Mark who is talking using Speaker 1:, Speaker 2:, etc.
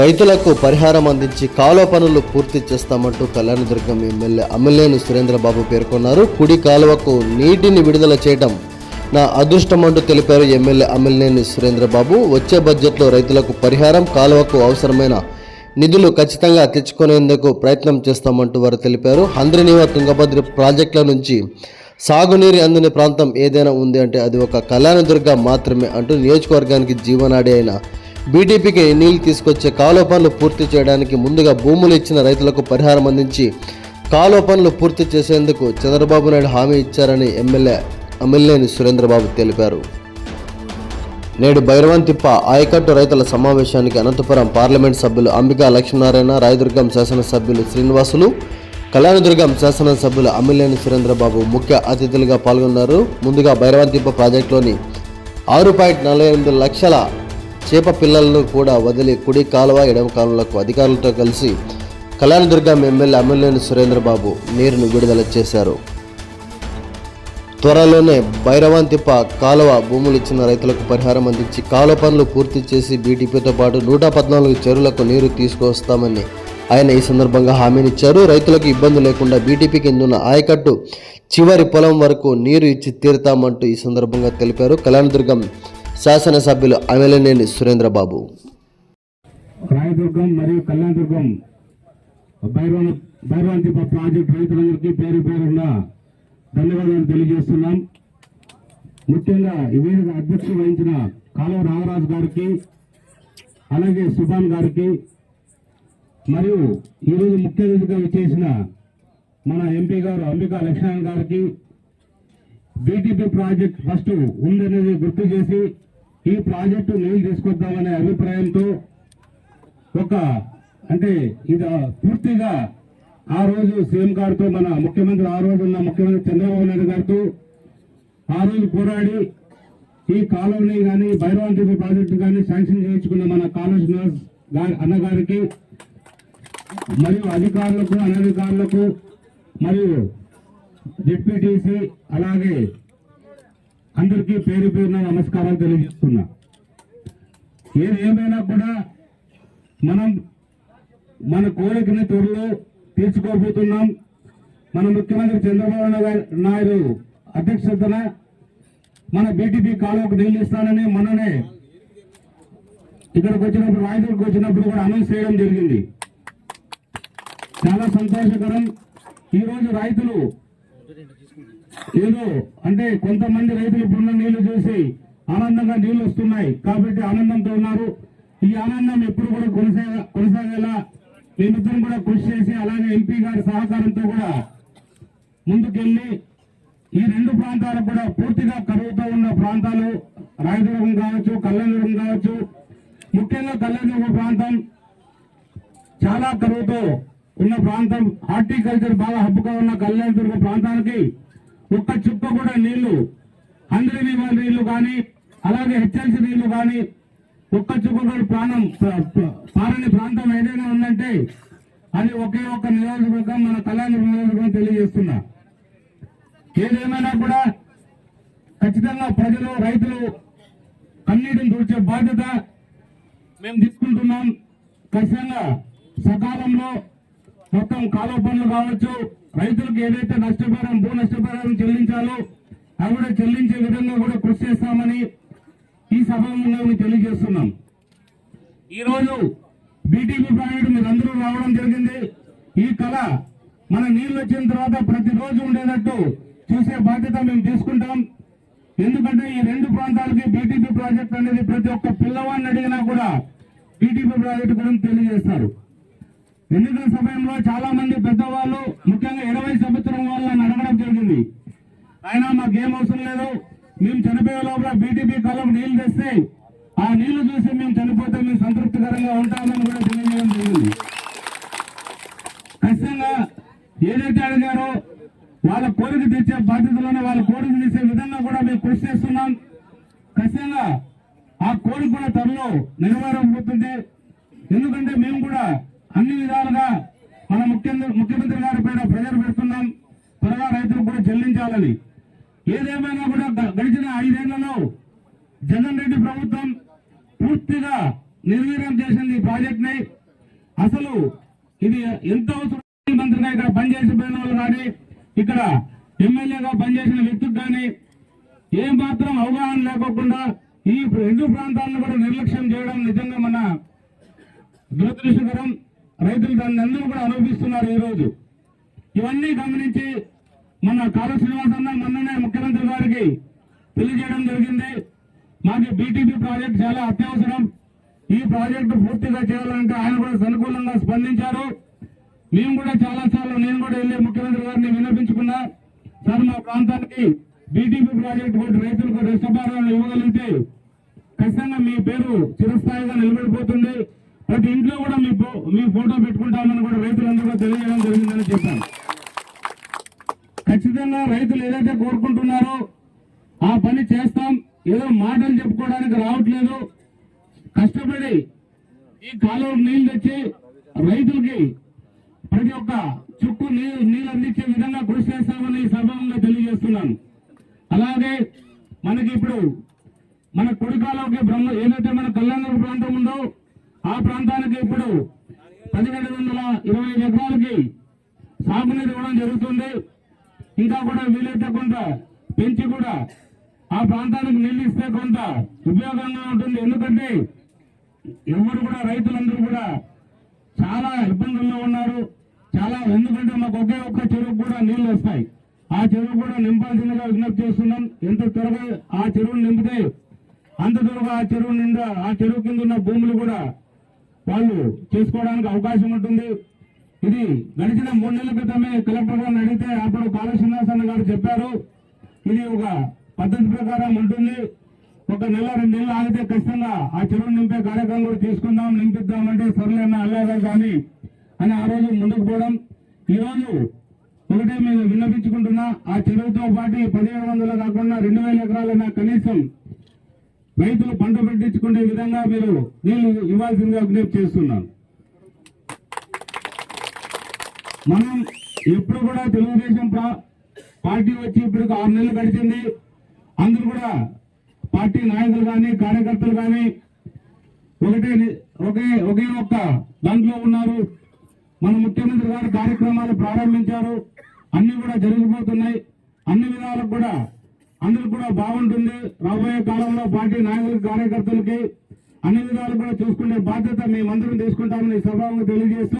Speaker 1: రైతులకు పరిహారం అందించి కాలువ పనులు పూర్తి చేస్తామంటూ కళ్యాణదుర్గం ఎమ్మెల్యే అమ్మిలేని సురేంద్రబాబు పేర్కొన్నారు. కుడి కాలువకు నీటిని విడుదల చేయడం నా అదృష్టం అంటూ తెలిపారు ఎమ్మెల్యే అమ్మిలేని సురేంద్రబాబు. వచ్చే బడ్జెట్లో రైతులకు పరిహారం కాలువకు అవసరమైన నిధులు ఖచ్చితంగా తెచ్చుకునేందుకు ప్రయత్నం చేస్తామంటూ వారు తెలిపారు. హంద్రినీవ తుంగభద్ర ప్రాజెక్టుల నుంచి సాగునీరు అందని ప్రాంతం ఏదైనా ఉంది అంటే అది ఒక కళ్యాణదుర్గ మాత్రమే అంటూ నియోజకవర్గానికి జీవనాడి అయిన బీటీపీకి నీళ్ళు తీసుకొచ్చే కాలువ పనులు పూర్తి చేయడానికి ముందుగా భూములు ఇచ్చిన రైతులకు పరిహారం అందించి కాలువ పనులు పూర్తి చేసేందుకు చంద్రబాబు నాయుడు హామీ ఇచ్చారని ఎమ్మెల్యే అమ్మిల్లేని సురేంద్రబాబు తెలిపారు. నేడు భైరవంతిప్ప ఆయకట్టు రైతుల సమావేశానికి అనంతపురం పార్లమెంట్ సభ్యులు అంబికా లక్ష్మీనారాయణ రాయదుర్గం శాసనసభ్యులు శ్రీనివాసులు కళ్యాణదుర్గం శాసనసభ్యులు అమ్మిలేని సురేంద్రబాబు ముఖ్య అతిథులుగా పాల్గొన్నారు. ముందుగా భైరవంతిప్ప ప్రాజెక్టులోని ఆరు పాయింట్ నలభై ఎనిమిది లక్షల చేప పిల్లలను కూడా వదిలి కుడి కాలువ ఎడమ కాలువలకు అధికారులతో కలిసి కళ్యాణదుర్గం ఎమ్మెల్యే అమ్మిలేని సురేంద్రబాబు నీరును విడుదల చేశారు. త్వరలోనే భైరవాంతిప్ప కాలువ భూములు ఇచ్చిన రైతులకు పరిహారం అందించి కాలువ పనులు పూర్తి చేసి బీటీపీతో పాటు నూట పద్నాలుగు చెరువులకు నీరు తీసుకువస్తామని ఆయన ఈ సందర్భంగా హామీనిచ్చారు. రైతులకు ఇబ్బంది లేకుండా బీటీపీ కింద ఉన్న ఆయకట్టు చివరి పొలం వరకు నీరు ఇచ్చి తీరుతామంటూ ఈ సందర్భంగా తెలిపారు. కళ్యాణదుర్గం శాసనసభ్యులు అమెలనేని సురేంద్రబాబు.
Speaker 2: రాయదుర్గం మరియు కళ్యాణదుర్గం భైరవ భైరవంతిప ప్రాజెక్ట్ రైతులందరికీ పేరు పేరున్న ధన్యవాదాలు తెలియజేస్తున్నాం. ముఖ్యంగా ఈ వేదిక అధ్యక్షత వహించిన కాలువ రామరాజు గారికి అలాగే సుభాన్ గారికి మరియు ఈరోజు ముఖ్య అతిథిగా విచ్చేసిన మన ఎంపీ గారు అంబికా లక్ష్మణ్ గారికి బీటీపీ ప్రాజెక్ట్ ఫస్ట్ ఉందనేది గుర్తు చేసి ఈ ప్రాజెక్టు నీళ్ళు తీసుకొద్దామనే అభిప్రాయంతో ఒక అంటే ఇది పూర్తిగా ఆ రోజు సీఎం గారితో మన ముఖ్యమంత్రి ఆ రోజు ఉన్న ముఖ్యమంత్రి చంద్రబాబు నాయుడు గారితో ఆ రోజు పోరాడి ఈ కాలువని కానీ భైరవంతి ప్రాజెక్టు కానీ శాంక్షన్ చేయించుకున్న మన కాలేజ్ శ్రీనివాస్ గారి అన్నగారికి మరియు అధికారులకు అనధికారులకు మరియు డిప్యూటీసీ అలాగే అందరికీ పేరు పేరున నమస్కారాలు తెలియజేస్తున్నా. ఏది ఏమైనా కూడా మనం మన కోరికని త్వరలో తీర్చుకోబోతున్నాం. మన ముఖ్యమంత్రి చంద్రబాబు నాయుడు- నాయుడు అధ్యక్షతన మన బీటీపీ కాలువకు నీళ్ళు ఇస్తానని మననే ఇక్కడికి వచ్చినప్పుడు రాయదుర్గకు వచ్చినప్పుడు కూడా అనౌన్స్ చేయడం జరిగింది. చాలా సంతోషకరం. ఈరోజు రైతులు ఏదో అంటే కొంతమంది రైతులు ఇప్పుడున్న నీళ్ళు చూసి ఆనందంగా నీళ్ళు వస్తున్నాయి. కాబట్టి ఆనందంతో ఉన్నారు. ఈ ఆనందం ఎప్పుడు కూడా కొనసాగ కొనసాగేలా మేమిద్దరం కూడా కృషి చేసి అలాగే ఎంపీ గారి సహకారంతో కూడా ముందుకెళ్ళి ఈ రెండు ప్రాంతాలకు కూడా పూర్తిగా కరువుతో ఉన్న ప్రాంతాలు రాయదుర్గం కావచ్చు కళ్యాణదుర్గం కావచ్చు ముఖ్యంగా కళ్యాణదుర్గం ప్రాంతం చాలా కరువుతో ఉన్న ప్రాంతం. హార్టికల్చర్ బాగా హబ్బుగా ఉన్న కళ్యాణదుర్గం ప్రాంతానికి ఒక్క చుక్క కూడా నీళ్ళు హండ్రెడ్ నీళ్ళు కానీ అలాగే హెచ్ఎల్సి నీళ్ళు కానీ ఒక్క చుక్క కూడా ప్రాణం పారని ప్రాంతం ఏదైనా ఉందంటే అది ఒకే ఒక్క నియోజకవర్గం మన కళ్యాణదుర్గ నియోజకవర్గం తెలియజేస్తున్నా. ఏదేమైనా కూడా ఖచ్చితంగా ప్రజలు రైతులు కన్నీటిని తుడిచే బాధ్యత మేము తీసుకుంటున్నాం. ఖచ్చితంగా సకాలంలో మొత్తం కాలువ పనులు కావచ్చు రైతులకు ఏదైతే నష్టపరం భూ నష్టపరం చెల్లించాలో అవి కూడా చెల్లించే విధంగా కూడా కృషి చేస్తామని ఈ సభలో తెలియజేస్తున్నాం. ఈరోజు బీటీపీ ప్రాజెక్టు మీరందరూ రావడం జరిగింది. ఈ కళ మన నీళ్ళు వచ్చిన తర్వాత ప్రతిరోజు ఉండేటట్టు చూసే బాధ్యత మేము తీసుకుంటాం. ఎందుకంటే ఈ రెండు ప్రాంతాలకి బీటీపీ ప్రాజెక్ట్ అనేది ప్రతి ఒక్క పిల్లవాడిని అడిగినా కూడా బీటీపీ ప్రాజెక్టు గురించి తెలియజేస్తారు. ఎన్నికల సమయంలో చాలా మంది పెద్దవాళ్ళు ముఖ్యంగా ఇరవై సంవత్సరం వాళ్ళని అడగడం జరిగింది. ఆయన మాకేం అవసరం లేదు. మేము చనిపోయే లోపల బీటీపీ కాలం నీళ్ళు తెస్తే ఆ నీళ్ళు చూసి మేము చనిపోతే మేము సంతృప్తికరంగా ఉంటామని కూడా తెలియజేయడం జరిగింది. ఖచ్చితంగా ఏదైతే అడిగారో వాళ్ళ కోరిక తెచ్చే బాధ్యతలోనే వాళ్ళ కోరిక తీసే విధంగా కూడా మేము కృషి చేస్తున్నాం. ఖచ్చితంగా ఆ కోరిక కూడా త్వరలో నెరవేరబోతుంది. ఎందుకంటే మేము కూడా అన్ని విధాలుగా మన ముఖ్యంగా ముఖ్యమంత్రి గారి పైన ప్రెజర్ పెడుతున్నాం. త్వరగా రైతులకు కూడా చెల్లించాలని. ఏదేమైనా కూడా గ- గడిచిన ఐదేళ్ళలో జగన్ రెడ్డి ప్రభుత్వం పూర్తిగా నిర్వీర్యం చేసింది ఈ ప్రాజెక్ట్ని అసలు ఇది ఎంతో మంత్రిగా ఇక్కడ పనిచేసిపోయిన వాళ్ళు కానీ ఇక్కడ ఎమ్మెల్యేగా పనిచేసిన వ్యక్తులు కానీ ఏ మాత్రం అవగాహన లేకోకుండా ఈ రెండు ప్రాంతాలను కూడా నిర్లక్ష్యం చేయడం నిజంగా మన దురదృష్టకరం. రైతులు దాన్ని అందరూ కూడా అనుభవిస్తున్నారు ఈరోజు. ఇవన్నీ గమనించి మన కాళ శ్రీనివాస్ అన్న మొన్ననే ముఖ్యమంత్రి గారికి తెలియజేయడం జరిగింది. మాకు బీటీపీ ప్రాజెక్ట్ చాలా అత్యవసరం. ఈ ప్రాజెక్టు పూర్తిగా చేయాలంటే ఆయన కూడా సనుకూలంగా స్పందించారు. మేము కూడా చాలా సార్లు నేను కూడా వెళ్ళి ముఖ్యమంత్రి గారిని వినిపించుకున్నా సార్ మా ప్రాంతానికి బీటీపీ ప్రాజెక్టు కూడా రైతులకు నష్టపరిహారం ఇవ్వగలిగితే ఖచ్చితంగా మీ పేరు చిరస్థాయిగా నిలబడిపోతుంది. ప్రతి ఇంట్లో కూడా మీ మీ ఫోటో పెట్టుకుంటామని కూడా రైతులందరూ కూడా తెలియజేయడం జరిగిందని చెప్పాను. ఖచ్చితంగా రైతులు ఏదైతే కోరుకుంటున్నారో ఆ పని చేస్తాం. ఏదో మాటలు చెప్పుకోవడానికి రావట్లేదు. కష్టపడి ఈ కాలువ నీళ్ళు తెచ్చి రైతులకి ప్రతి ఒక్క చుక్కు నీళ్ళు నీళ్ళు అందించే విధంగా కృషి చేస్తామని ఈ సభంగా తెలియజేస్తున్నాను. అలాగే మనకి ఇప్పుడు మన కుడికాలకి బ్రహ్మ ఏదైతే మన కళ్యాణ ప్రాంతం ఉందో ఆ ప్రాంతానికి ఇప్పుడు పదిహేడు వందల ఇరవై ఐదు ఎకరాలకి సాగునీరు ఇవ్వడం జరుగుతుంది. ఇంకా కూడా వీలైతే కొంత పెంచి కూడా ఆ ప్రాంతానికి నీళ్ళు ఇస్తే కొంత ఉపయోగంగా ఉంటుంది. ఎందుకంటే ఎవరు కూడా రైతులందరూ కూడా చాలా ఇబ్బందుల్లో ఉన్నారు. చాలా ఎందుకంటే మాకు ఒకే ఒక్క చెరువు కూడా నీళ్ళు వస్తాయి. ఆ చెరువు కూడా నింపాల్సిందిగా విజ్ఞప్తి చేస్తున్నాం. ఎంత త్వరగా ఆ చెరువును నింపితే అంత త్వరగా ఆ చెరువు నిండా ఆ చెరువు కింద ఉన్న భూములు కూడా వాళ్ళు చేసుకోవడానికి అవకాశం ఉంటుంది. ఇది గడిచిన మూడు నెలల క్రితమే కలెక్టర్ గారిని అడిగితే అప్పుడు కాళ శ్రీనివాసన్న గారు చెప్పారు. ఇది ఒక పద్ధతి ప్రకారం ఉంటుంది. ఒక నెల రెండు నెలలు ఆగితే ఖచ్చితంగా ఆ చెరువు నింపే కార్యక్రమం కూడా తీసుకుందాం నింపిద్దామంటే సర్లేనా అల్లాగా కానీ అని ఆ రోజు ముందుకు పోవడం. ఈరోజు ఒకటే మేము విన్నపించుకుంటున్నా ఆ చెరువుతో పాటు పదిహేడు వందలు కాకుండా రెండు వేల ఎకరాలైనా కనీసం రైతులు పంట పెట్టించుకునే విధంగా మీరు నీళ్ళు ఇవ్వాల్సిందిగా విజ్ఞప్తి చేస్తున్నాను. మనం ఎప్పుడు కూడా తెలుగుదేశం పార్టీ వచ్చి ఇప్పుడు ఆరు నెలలు గడిచింది. అందరూ కూడా పార్టీ నాయకులు కానీ కార్యకర్తలు కానీ ఒకటే ఒకే ఒకే ఒక్క దాంట్లో ఉన్నారు. మన ముఖ్యమంత్రి గారు కార్యక్రమాలు ప్రారంభించారు. అన్ని కూడా జరిగిపోతున్నాయి. అన్ని విధాలకు కూడా అందరూ కూడా బాగుంటుంది. రాబోయే కాలంలో పార్టీ నాయకులకి కార్యకర్తలకి అన్ని విధాలు కూడా చూసుకునే బాధ్యత మేమందరం తీసుకుంటామని ఈ తెలియజేస్తూ